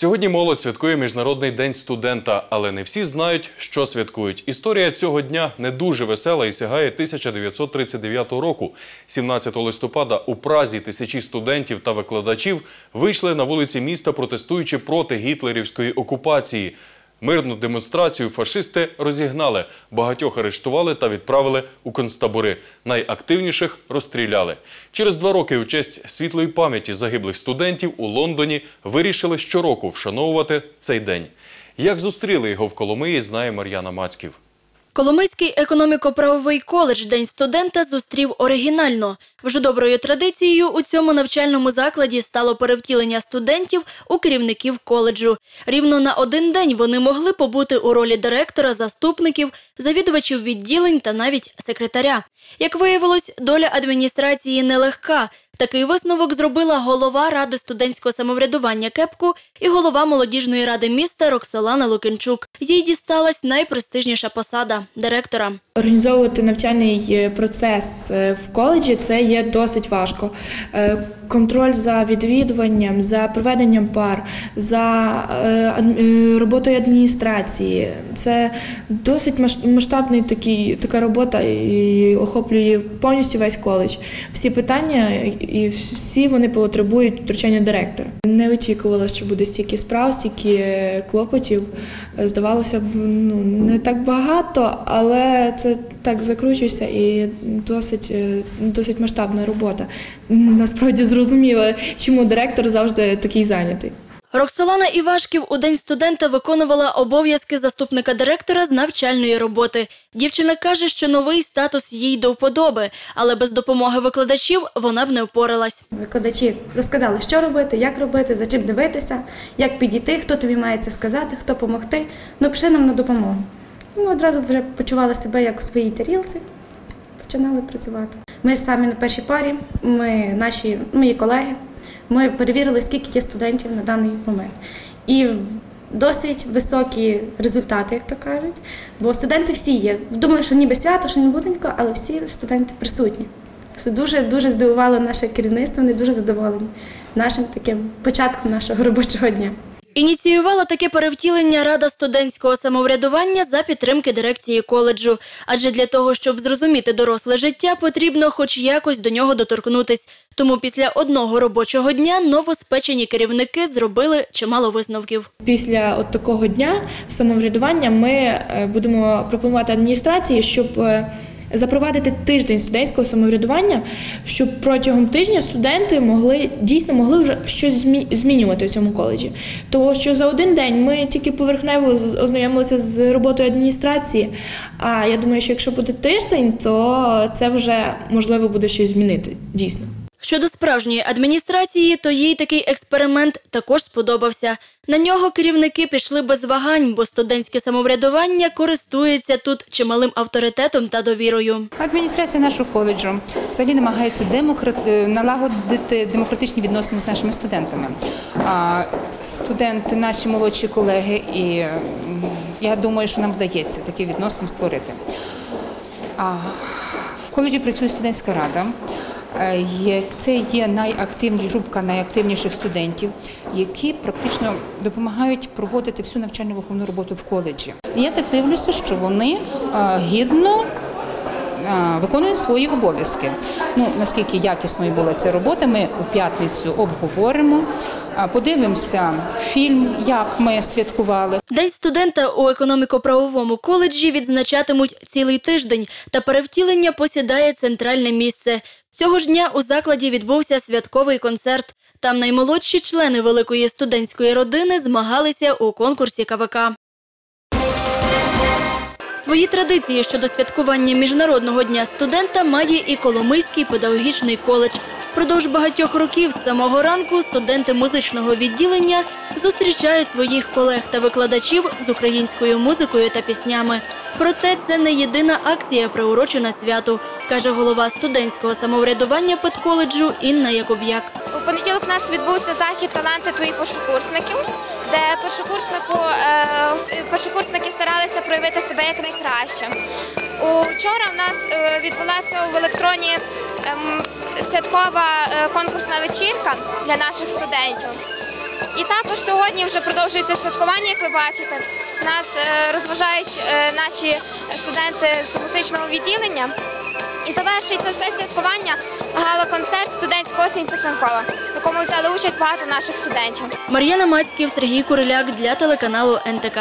Сьогодні молодь святкує Міжнародний день студента, але не всі знають, що святкують. Історія цього дня не дуже весела і сягає 1939 року. 17 листопада у Празі тисячі студентів та викладачів вийшли на вулиці міста, протестуючи проти гітлерівської окупації. Мирну демонстрацію фашисти розігнали, багатьох арештували та відправили у концтабори. Найактивніших розстріляли. Через два роки у честь світлої пам'яті загиблих студентів у Лондоні вирішили щороку вшановувати цей день. Як зустріли його в Коломиї, знає Мар'яна Мацьків. Коломийський економіко-правовий коледж День студента зустрів оригінально. Вже доброю традицією у цьому навчальному закладі стало перевтілення студентів у керівників коледжу. Рівно на один день вони могли побути у ролі директора, заступників, завідувачів відділень та навіть секретаря. Як виявилось, доля адміністрації нелегка. Такий висновок зробила голова ради студентського самоврядування Кепку і голова молодіжної ради міста Роксолана Лукінчук. Їй дісталась найпрестижніша посада директора. Організовувати навчальний е, процес е, в коледжі це є досить важко. Контроль за відвідуванням, за проведенням пар, за е, е, роботою адміністрації. Це досить масштабний такий, така робота і охоплює повністю весь коледж. Всі питання і всі вони потребують втручання директора. Не очікувала, що буде стільки справ, стільки клопотів. Здавалося б, ну не так багато, але це так закручується і досить, е, досить масштабна робота. Насправді зрозуміла, чому директор завжди такий зайнятий. Роксолана Івашків у день студента виконувала обов'язки заступника директора з навчальної роботи. Дівчина каже, що новий статус їй до вподоби, але без допомоги викладачів вона б не впоралась. Викладачі розказали, що робити, як робити, за чим дивитися, як підійти, хто тобі має це сказати, хто допомогти. Ну, пішли нам на допомогу. Ми одразу вже почували себе як у своїй тарілці, починали працювати. Ми самі на першій парі, ми, наші мої колеги, ми перевірили, скільки є студентів на даний момент. І досить високі результати, як то кажуть. Бо студенти всі є. Думали, що ніби свято, що не буденько, але всі студенти присутні. Це дуже дуже здивувало наше керівництво. Вони дуже задоволені нашим таким початком нашого робочого дня. Ініціювала таке перевтілення Рада студентського самоврядування за підтримки дирекції коледжу. Адже для того, щоб зрозуміти доросле життя, потрібно хоч якось до нього доторкнутись. Тому після одного робочого дня новоспечені керівники зробили чимало висновків. Після от такого дня самоврядування ми е, будемо пропонувати адміністрації, щоб е, запровадити тиждень студентського самоврядування, щоб протягом тижня студенти могли дійсно могли вже щось змі- змінювати в цьому коледжі. Тому що за один день ми тільки поверхнево ознайомилися з роботою адміністрації. А я думаю, що якщо буде тиждень, то це вже можливо буде щось змінити дійсно. Щодо справжньої адміністрації, то їй такий експеримент також сподобався. На нього керівники пішли без вагань, бо студентське самоврядування користується тут чималим авторитетом та довірою. Адміністрація нашого коледжу взагалі намагається демократ... е, налагодити демократичні відносини з нашими студентами. Студенти, наші молодші колеги, і я думаю, що нам вдається такі відносини створити. В коледжі працює студентська рада. Е, Це є найактивніша групка найактивніших студентів, які практично допомагають проводити всю навчальну виховну роботу в коледжі. Я так дивлюся, що вони е, гідно а, виконують свої обов'язки. Ну наскільки якісною була ця робота, ми у п'ятницю обговоримо, подивимося фільм, як ми святкували. День студента у економіко-правовому коледжі відзначатимуть цілий тиждень, та перевтілення посідає центральне місце. Цього ж дня у закладі відбувся святковий концерт. Там наймолодші члени великої студентської родини змагалися у конкурсі КВК. Свої традиції щодо святкування Міжнародного дня студента має і Коломийський педагогічний коледж. Впродовж багатьох років з самого ранку студенти музичного відділення зустрічають своїх колег та викладачів з українською музикою та піснями. Проте це не єдина акція, приурочена святу, каже голова студентського самоврядування педколеджу Інна Якуб'як. У понеділок у нас відбувся захід таланти твоїх першокурсників, де першокурснику, е, першокурсники старалися проявити себе як найкраще. Учора в нас е, відбулася в електроні ем, святкова е, конкурсна вечірка для наших студентів. І також сьогодні вже продовжується святкування, як ви бачите. Нас е, розважають е, наші студенти з музичного відділення. І завершується все святкування гала-концерт студентського осінь Писанкова, в якому взяли участь багато наших студентів. Мар'яна Мацьків, Сергій Куриляк для телеканалу НТК.